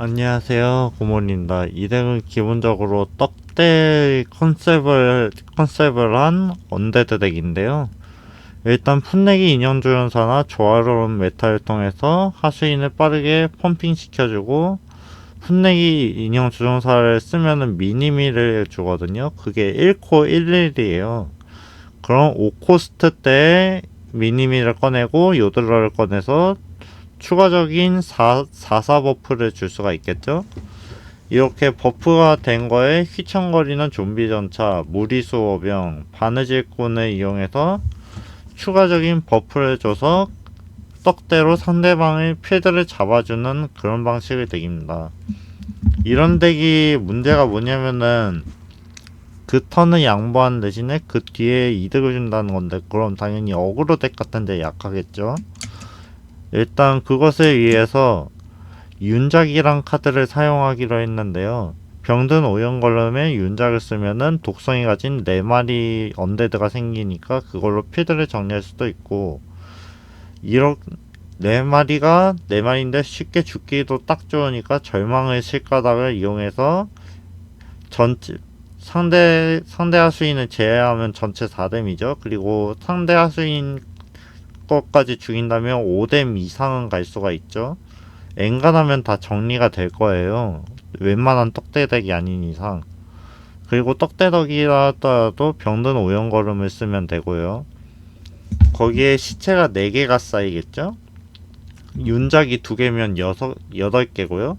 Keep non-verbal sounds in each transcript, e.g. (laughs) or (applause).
안녕하세요 고몬입니다. 이 덱은 기본적으로 떡대 컨셉을 컨셉을 한 언데드 덱인데요. 일단 풋내기 인형 조연사나 조화로운 메타를 통해서 하수인을 빠르게 펌핑 시켜주고 풋내기 인형 조종사를 쓰면은 미니미를 주거든요. 그게 1코 11이에요. 그럼 5코스트 때 미니미를 꺼내고 요들러를 꺼내서 추가적인 4, 4사 버프를 줄 수가 있겠죠? 이렇게 버프가 된 거에 휘청거리는 좀비 전차, 무리수 어병, 바느질꾼을 이용해서 추가적인 버프를 줘서 떡대로 상대방의 필드를 잡아주는 그런 방식의 덱입니다. 이런 덱이 문제가 뭐냐면은 그 턴을 양보한 대신에 그 뒤에 이득을 준다는 건데 그럼 당연히 어그로 덱 같은 데 약하겠죠? 일단 그것을 위해서 윤작이란 카드를 사용하기로 했는데요. 병든 오연걸음에 윤작을 쓰면은 독성이 가진 4마리 언데드가 생기니까 그걸로 필드를 정리할 수도 있고 이렇 4마리가 4마리인데 쉽게 죽기도 딱 좋으니까 절망의 실가닥을 이용해서 전체 상대 상대 하수인을 제외하면 전체 4뎀이죠. 그리고 상대 하수인 것까지 죽인다면 5뎀 이상은 갈 수가 있죠. 엔간하면 다 정리가 될 거예요. 웬만한 떡대덕이 아닌 이상. 그리고 떡대덕이라도 병든 오연걸음을 쓰면 되고요. 거기에 시체가 4개가 쌓이겠죠? 윤작이 2개면 6, 8개고요.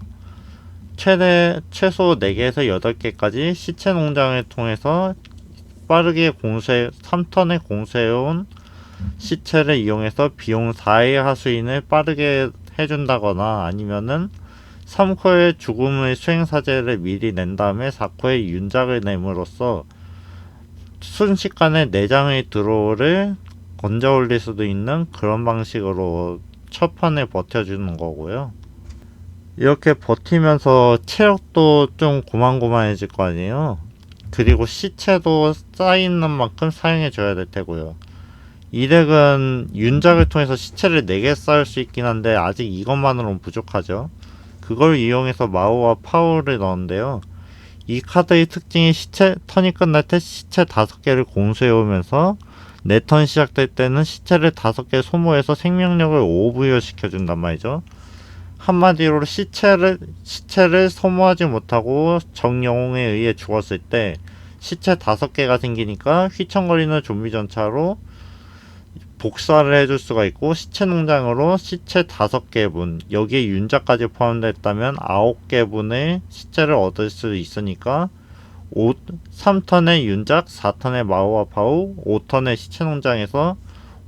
최대, 최소 4개에서 8개까지 시체 농장을 통해서 빠르게 공세, 3턴에 공세해온 시체를 이용해서 비용 4의 하수인을 빠르게 해준다거나 아니면은 3코의 죽음의 수행사제를 미리 낸 다음에 4코의 윤작을 내므로써 순식간에 내장의 드로우를 건져 올릴 수도 있는 그런 방식으로 첫 판에 버텨주는 거고요. 이렇게 버티면서 체력도 좀 고만고만해질 거 아니에요. 그리고 시체도 쌓이는 만큼 사용해 줘야 될 테고요. 이 덱은 윤작을 통해서 시체를 4개 쌓을 수 있긴 한데 아직 이것만으로는 부족하죠. 그걸 이용해서 마오와 파워를 넣었는데요. 이 카드의 특징이 시체 턴이 끝날 때 시체 5개를 공수해 오면서 내 턴 시작될 때는 시체를 5개 소모해서 생명력을 5 부여 시켜 준단 말이죠. 한마디로 시체를 시체를 소모하지 못하고 정영웅에 의해 죽었을 때 시체 5개가 생기니까 휘청거리는 좀비 전차로 복사를 해줄 수가 있고 시체 농장으로 시체 다섯 개분 여기에 윤자까지 포함됐다면 아홉 개분의 시체를 얻을 수 있으니까 5, 3턴의 윤작, 4턴의 마오와 파우, 5턴의 시체 농장에서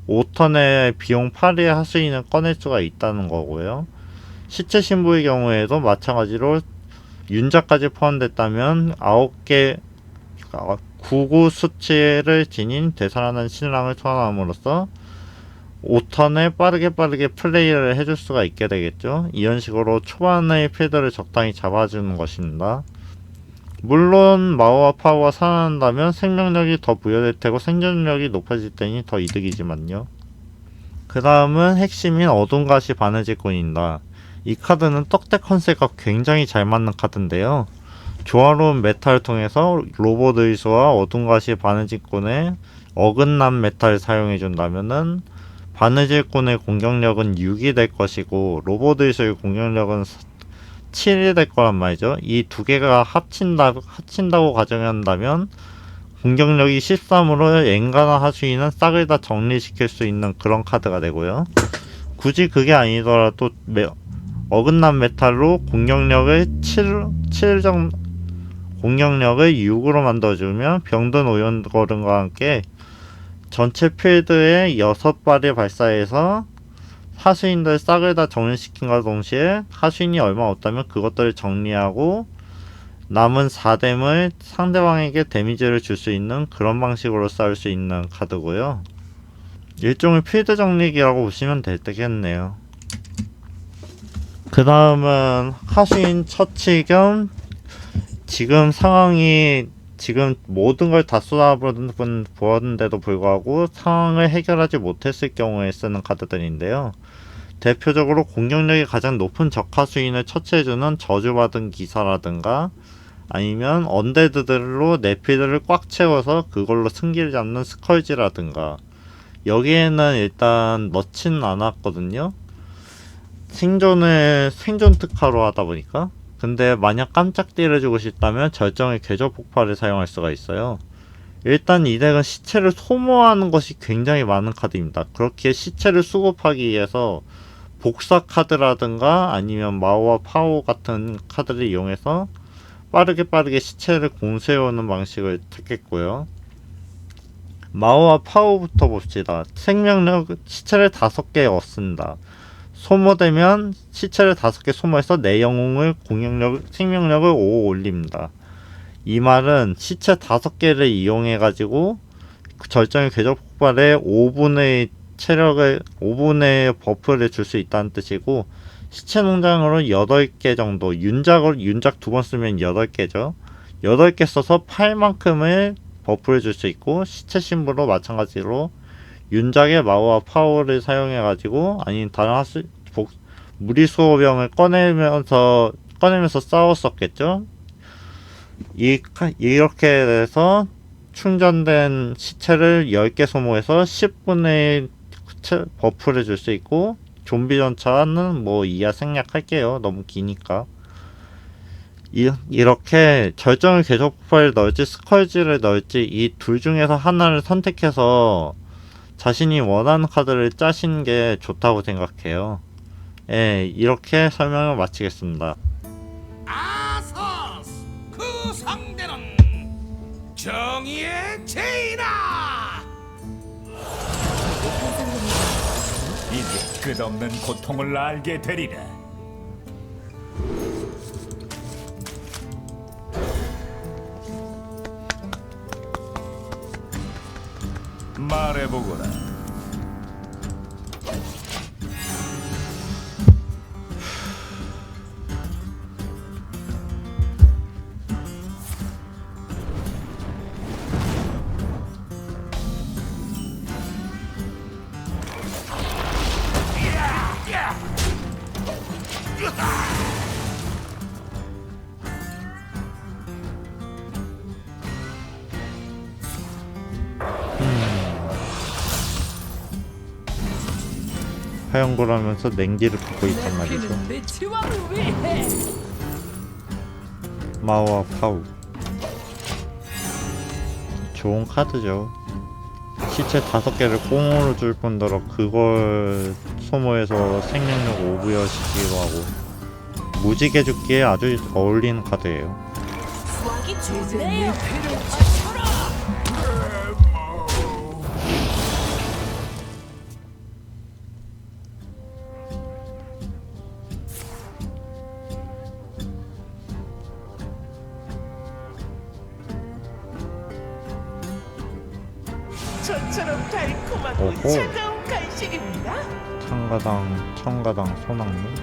5턴의 비용 8의 하수인을 꺼낼 수가 있다는 거고요. 시체 신부의 경우에도 마찬가지로 윤자까지 포함됐다면 9개 99 수치를 지닌 되살아난 신랑을 소환함으로써 5턴에 빠르게 빠르게 플레이를 해줄 수가 있게 되겠죠. 이런 식으로 초반의 필드를 적당히 잡아주는 것입니다. 물론 마오와 파워가 살아난다면 생명력이 더 부여될 테고 생존력이 높아질 테니 더 이득이지만요. 그 다음은 핵심인 어둠가시 바느질꾼입니다. 이 카드는 떡대 컨셉과 굉장히 잘 맞는 카드인데요. 조화로운 메탈을 통해서 로봇 의수와 어둠가시 바느질꾼의 어긋난 메탈을 사용해 준다면은 바느질꾼의 공격력은 6이 될 것이고 로보드의수의 공격력은 7이 될 거란 말이죠. 이 두 개가 합친다, 합친다고 가정한다면 공격력이 13으로 엔가나 하수인은 싹을 다 정리시킬 수 있는 그런 카드가 되고요. 굳이 그게 아니더라도 메, 어긋난 메탈로 공격력을 7, 7 정, 공격력을 6으로 만들어주면 병든 오연거름과 함께 전체 필드에 6발을 발사해서 하수인들 싹을 다 정리시킨과 동시에 하수인이 얼마 없다면 그것들을 정리하고 남은 4뎀을 상대방에게 데미지를 줄 수 있는 그런 방식으로 싸울 수 있는 카드고요. 일종의 필드 정리기라고 보시면 될 때겠네요. 그 다음은 하수인 처치 겸 지금 상황이 지금 모든 걸 다 쏟아부었는데도 불구하고 상황을 해결하지 못했을 경우에 쓰는 카드들인데요. 대표적으로 공격력이 가장 높은 적화 수인을 처치해주는 저주받은 기사라든가 아니면 언데드들로 내피드를 꽉 채워서 그걸로 승기를 잡는 스컬지라든가 여기에는 일단 넣지는 않았거든요. 생존을 생존 특화로 하다 보니까 근데 만약 깜짝 딜을 주고 싶다면 절정의 궤적 폭발을 사용할 수가 있어요. 일단 이 덱은 시체를 소모하는 것이 굉장히 많은 카드입니다. 그렇게 시체를 수급하기 위해서 복사 카드라든가 아니면 마오와 파워 같은 카드를 이용해서 빠르게 빠르게 시체를 공세우는 방식을 택했고요. 마오와 파워부터 봅시다. 생명력 시체를 다섯 개 얻습니다. 소모되면 시체를 다섯 개 소모해서 내 영웅을 공격력 생명력을 5 올립니다. 이 말은 시체 다섯 개를 이용해 가지고 절정의 궤적 폭발에 5분의 체력을 5분의 버프를 줄 수 있다는 뜻이고 시체 농장으로 8개 정도 윤작으로 윤작 두 번 쓰면 8개죠. 8개 써서 8만큼의 버프를 줄 수 있고 시체 신부로 마찬가지로 윤작의 마오와 파워를 사용해 가지고 아니 다른 하수 복 무리수호병을 꺼내면서 꺼내면서 싸웠었겠죠. 이 카- 이렇게 해서 충전된 시체를 10개 소모해서 10분의 버프를 줄 수 있고 좀비 전차는 뭐 이하 생략할게요. 너무 기니까. 이, 이렇게 절정의 궤적 폭발을 넣을지 스컬지를 넣을지 이 둘 중에서 하나를 선택해서 자신이 원하는 카드를 짜시는 게 좋다고 생각해요. 예, 이렇게 설명을 마치겠습니다. 아서스 그 상대는 정의의 제이나 이제 끝없는 고통을 알게 되리라. 말해보거 화영고라면서 냉기를 품고 있단 말이죠. 마오와 파우. 좋은 카드죠. 시체 다섯 개를 꽁으로 줄 뿐더러 그걸 소모해서 생명력 오부여 시키기도 하고 무지개 죽기에 아주 어울리는 카드예요. 소낙무.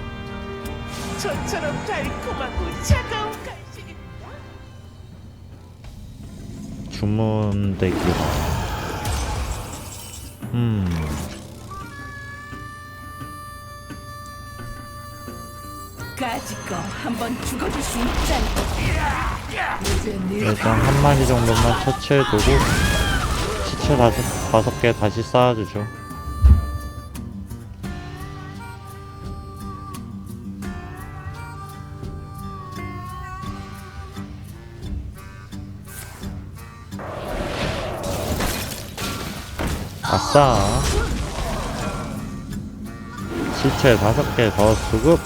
저처럼 달콤하고 차가운 간식입니다. 주문 대기라. 음, 까짓거 한번 죽어줄 수 있잖아 이제 네 일단 한 마리 정도만 처치해두고 시체 다섯, 다섯 개 다시 쌓아주죠. 아싸 시체 다섯 개 더 수급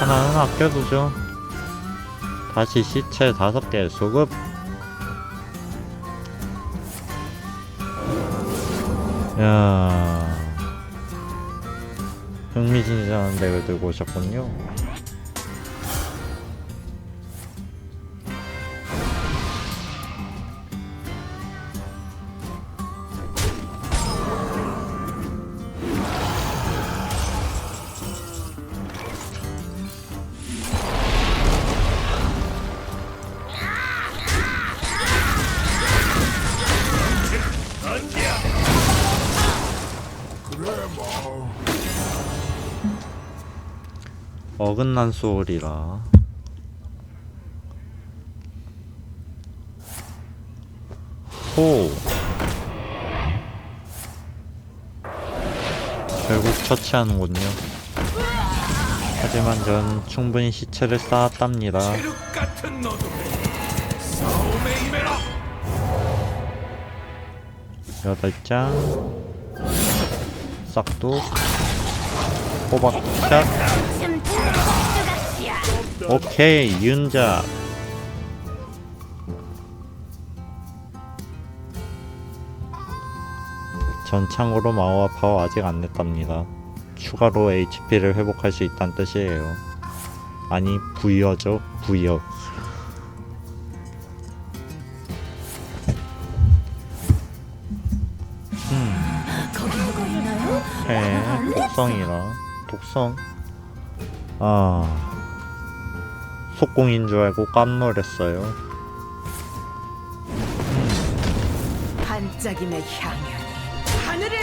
하나는 아껴두죠. 다시 시체 다섯 개 수급. 야 흥미진진한 덱을 들고 오셨군요. 어긋난 소울이라. 호. 결국 처치하는군요. 하지만 전 충분히 시체를 쌓았답니다. 여덟 장. 싹둑. 호박샷 오케이 윤자. 전창으로 마오와 파워 아직 안 냈답니다. 추가로 HP를 회복할 수 있다는 뜻이에요. 아니 부여죠 부여. 있나요? 해 독성이라. 독성? 아 속공인 줄 알고 깜놀했어요. 반짝임의 향연이 하늘을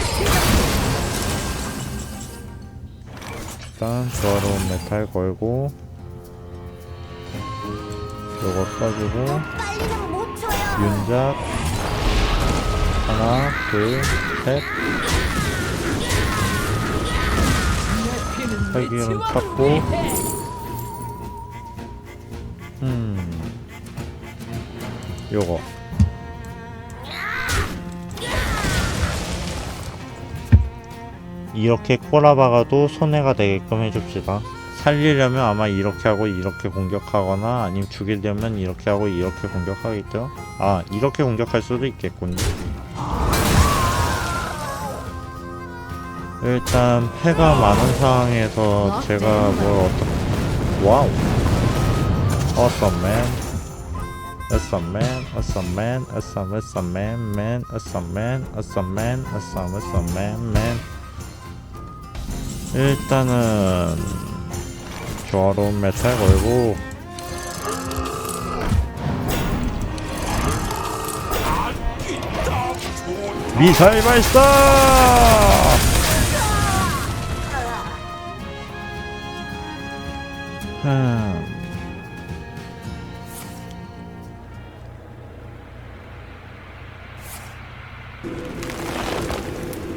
일단 조화로운 메탈 걸고 요거 써주고 윤작. 하나 둘셋. 활기름 찾고 요거. 이렇게 꼬라박아도 손해가 되게끔 해줍시다. 살리려면 아마 이렇게 하고 이렇게 공격하거나 아니면 죽이려면 이렇게 하고 이렇게 공격하겠죠? 아 이렇게 공격할 수도 있겠군요. 일단 패가 많은 상황에서 제가 뭘 어떻게 와우. awesome man awesome man awesome man awesome awesome man man awesome man awesome man awesome awesome man man 일단은 조화로운 메탈 걸고 미사일 발사! 음.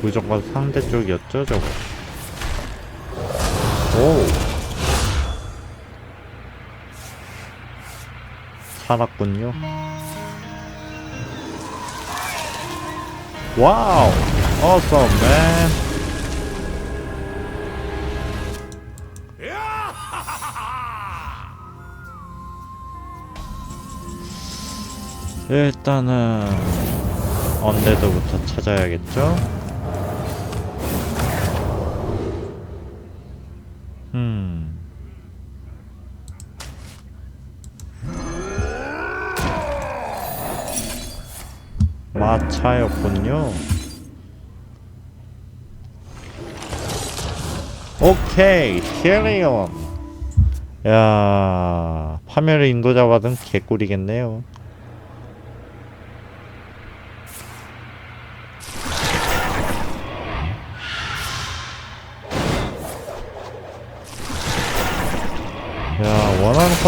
무조건 상대 쪽이었죠, 저거. 오. 살았군요. 와우. awesome, man. 일단은 언데드부터 찾아야겠죠? 음. 마차였군요. 오케이, 캐리온. 야, 파멸의 인도자 받은 개꿀이겠네요.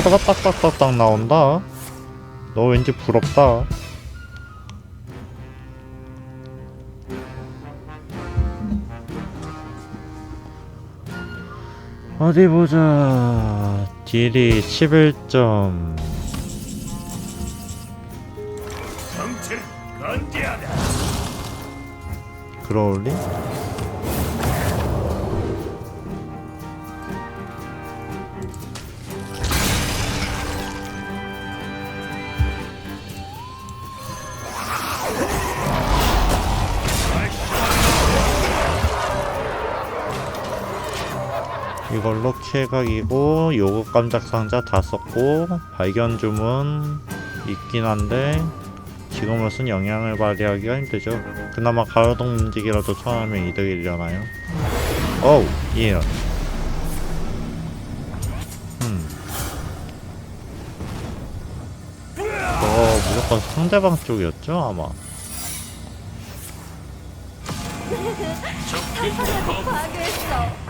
카드가 딱딱딱딱 나온다. 너 왠지 부럽다. 어디 보자. 딜이 11점. 정체를 건재하다. 그러울리? 이걸로 쾌각이고 요거 깜짝 상자 다 썼고 발견 주문 있긴 한데 지금으로선 영향을 발휘하기가 힘들죠. 그나마 가로등 문지기라도 처음하면 이득이려나요? 어우, 이런. 음. 어, 무조건 상대방 쪽이었죠, 아마. (laughs) 풀어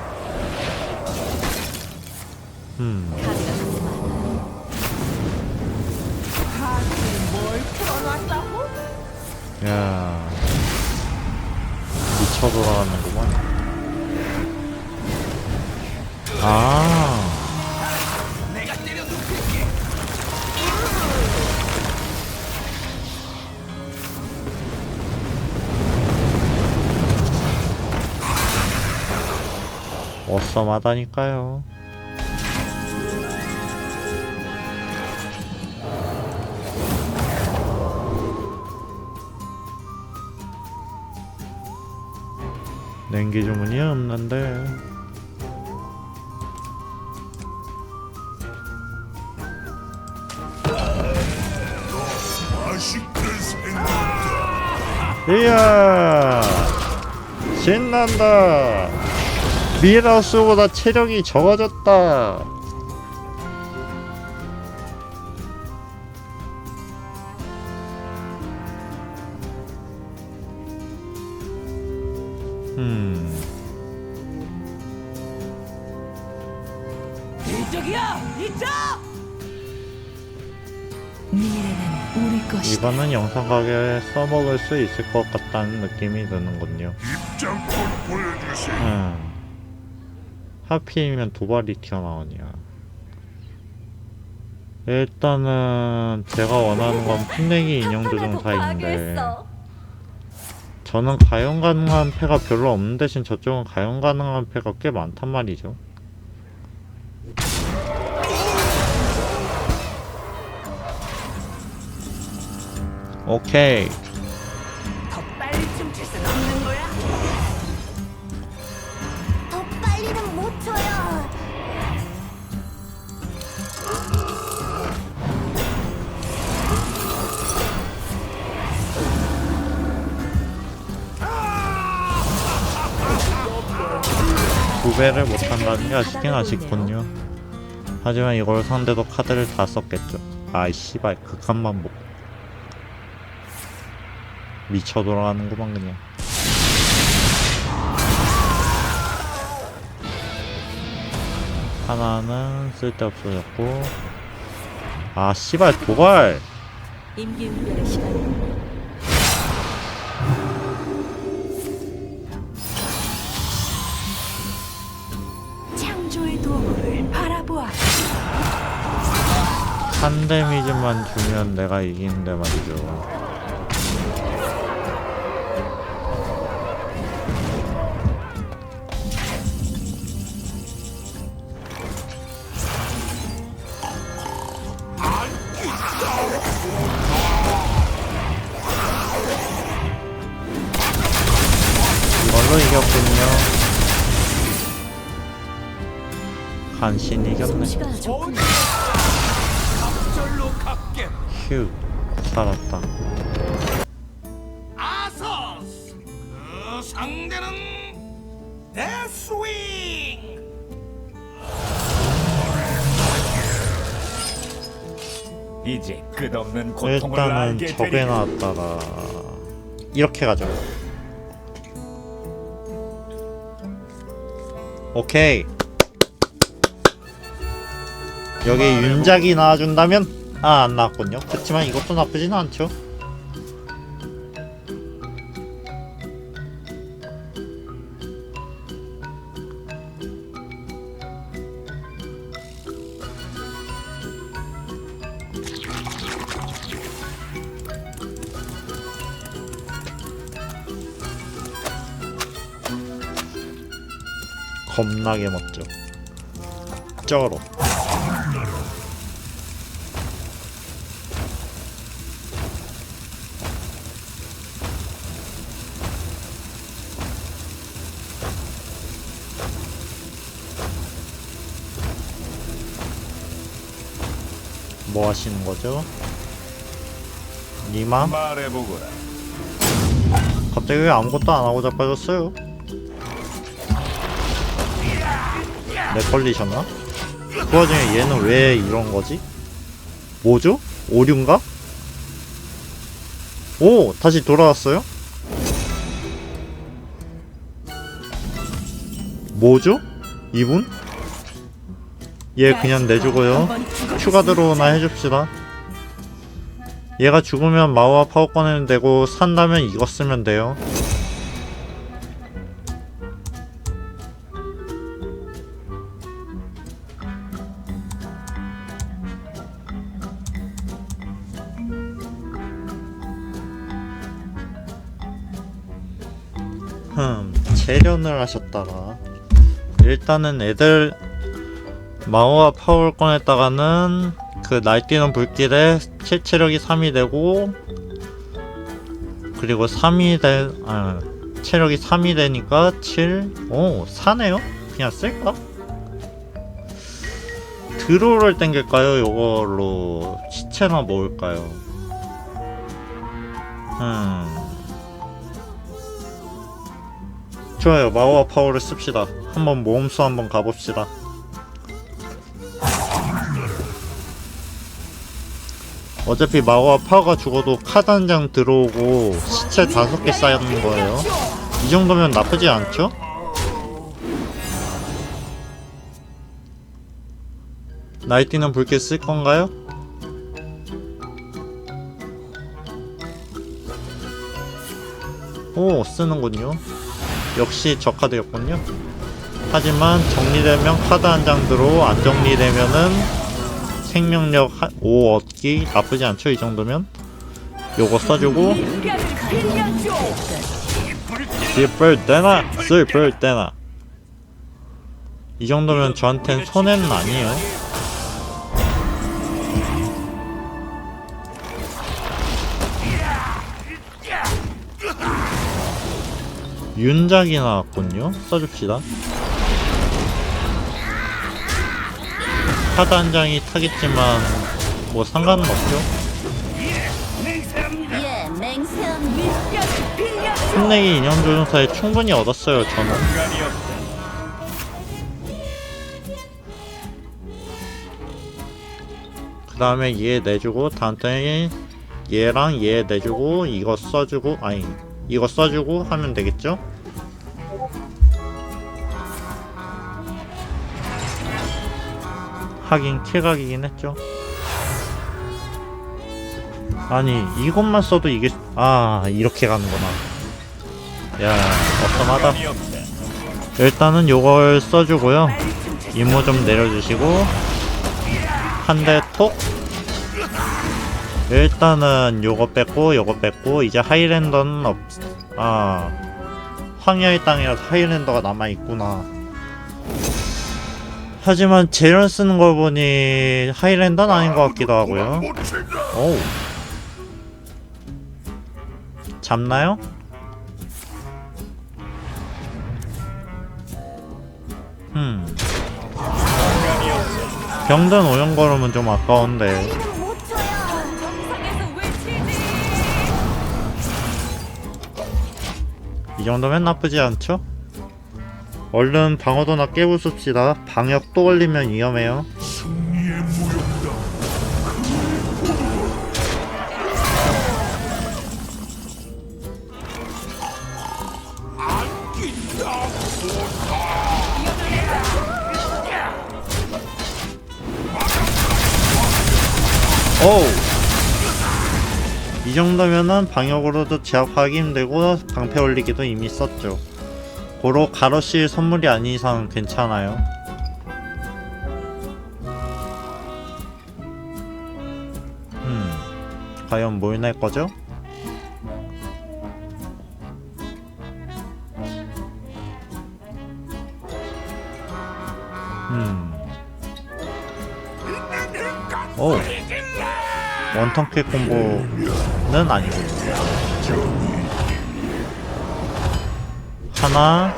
놨다고? 야 미쳐 돌아가는구만. 아. 어썸하다니까요. 냉기 주문이 없는데. 이야 신난다 미라우스보다 체력이 적어졌다 써먹을 수 있을 것 같다는 느낌이 드는군요 입장권 보여주세요. 음. 하필이면 도발이 튀어나오냐. 일단은 제가 원하는 건 풋내기 인형 조종사인데 저는 가용 가능한 패가 별로 없는 대신 저쪽은 가용 가능한 패가 꽤 많단 말이죠. 오케이. 두 배를 못한다는 게 아쉽긴 아쉽군요. 하지만 이걸 상대도 카드를 다 썼겠죠. 아이 씨발 극한만 보. 미쳐 돌아가는구만 그냥. 하나는 쓸데없어졌고 아 씨발 도발 임기응변의 시간입니다. 한 데미지만 주면 내가 이기는데 말이죠. 이걸로 이겼군요. 간신히 이겼네. 휴, 살았다. 아서스. 그 상대는 데스윙. 이제 끝없는 고통을 일단은 알게 적에 되리라. 나왔다가 이렇게 가죠. 오케이. 여기 윤작이 나와준다면 아 안 나왔군요. 그렇지만 이것도 나쁘진 않죠. 겁나게 멋져. 쩔어. 뭐 하시는 거죠? 니마? 말해보거라. 갑자기 왜 아무것도 안 하고 자빠졌어요? 내 걸리셨나? 그 와중에 얘는 왜 이런 거지? 뭐죠? 오류인가? 오! 다시 돌아왔어요? 뭐죠? 이분? 얘 그냥 내주고요. 추가 들어오나 해줍시다. 얘가 죽으면 마우와 파워 꺼내면 되고 산다면 이거 쓰면 돼요. 흠, 재련을 하셨다라. 일단은 애들 마오와 파워를 꺼냈다가는 그 날뛰는 불길에 실체력이 3이 되고 그리고 3이 되, 아, 체력이 3이 되니까 7, 오, 4네요? 그냥 쓸까? 드로를 땡길까요? 요걸로 시체나 모을까요? 음. 좋아요 마오와 파워를 씁시다 한번 모험수 한번 가봅시다 어차피 마오와 파워가 죽어도 카드 한 장 들어오고 시체 다섯 개 쌓이는 거예요 이 정도면 나쁘지 않죠? 날뛰는 불길 쓸 건가요? 오 쓰는군요 역시 저 카드였군요. 하지만 정리되면 카드 한 장 들어 안 정리되면은 생명력 5 얻기 나쁘지 않죠? 이 정도면? 요거 써주고. 슬플 때나 슬플 때나. 이 정도면 저한텐 손해는 아니에요. 윤작이 나왔군요. 써줍시다 카드 한 장이 타겠지만 뭐 상관은 없죠 예, 빌려줘. 풋내기 인형 조종사에 충분히 얻었어요 저는. 그 다음에 얘 내주고 다음 턴에 얘랑 얘 내주고 이거 써주고 아니 이거 써주고 하면 되겠죠? 하긴 킬각이긴 했죠. 아니 이것만 써도 이게 아 이렇게 가는구나. 야 어썸하다. 일단은 요걸 써주고요. 임무 좀 내려주시고. 한 대 톡. 일단은 요거 뺐고 요거 뺐고 이제 하이랜더는 없... 아 황야의 땅이라서 하이랜더가 남아있구나 하지만 재련 쓰는 걸 보니 하이랜더는 아닌 것 같기도 하고요 오우 잡나요? 음. 병든 오염 걸음은 좀 아까운데. 이 정도면 나쁘지 않죠? 얼른 방어도나 깨부숩시다. 방역 또 걸리면 위험해요. 이 정도면은 방역으로도 제압하기 힘들고 방패 올리기도 이미 썼죠 고로 가로실 선물이 아닌 이상 괜찮아요 음 과연 뭘 낼 거죠? 음. 오. 원턴킬 콤보는 아니고. 하나,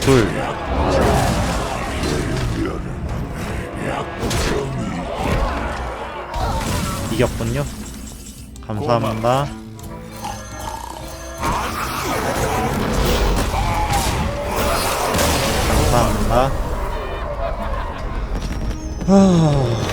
둘. 이겼군요. 감사합니다. 감사합니다. 하...